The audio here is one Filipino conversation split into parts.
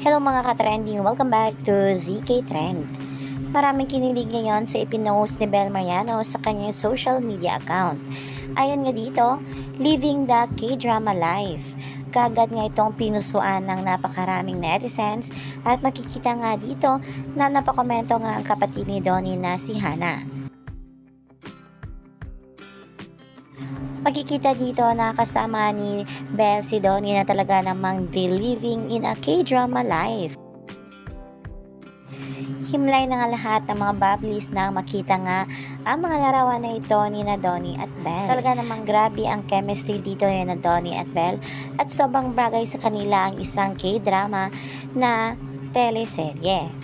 Hello mga ka-trending, welcome back to ZK Trend. Maraming kinilig ngayon sa ipinost ni Bel Mariano sa kanyang social media account. Ayon nga dito, living the K-drama life. Kagad nga itong pinusuan ng napakaraming netizens at makikita nga dito na napakomento nga ang kapatid ni Donnie na si Hana. Makikita dito na kasama ni Belle si Donnie na talaga namang the living in a K-drama life. Himlay na nga lahat ng mga bubblies na makita nga ang mga larawan na ito ni na Donnie at Belle. Talaga namang grabe ang chemistry dito ni na Donnie at Belle at sobrang bagay sa kanila ang isang K-drama na teleserye.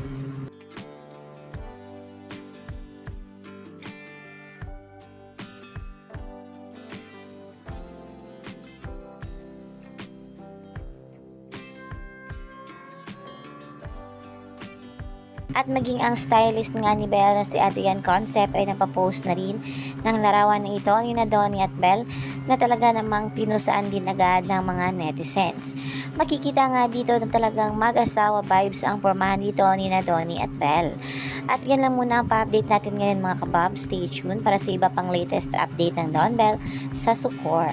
At maging ang stylist nga ni Belle na si Adrian Concept ay napapost na rin ng larawan na ito ni Donnie at Belle na talaga namang pinusaan din agad ng mga netizens. Makikita nga dito na talagang mag-asawa vibes ang pormahan dito ni Donnie at Belle. At yan lang muna ang pa-update natin ngayon mga kabab. Stay tuned para sa iba pang latest update ng Don Bell sa Sukor.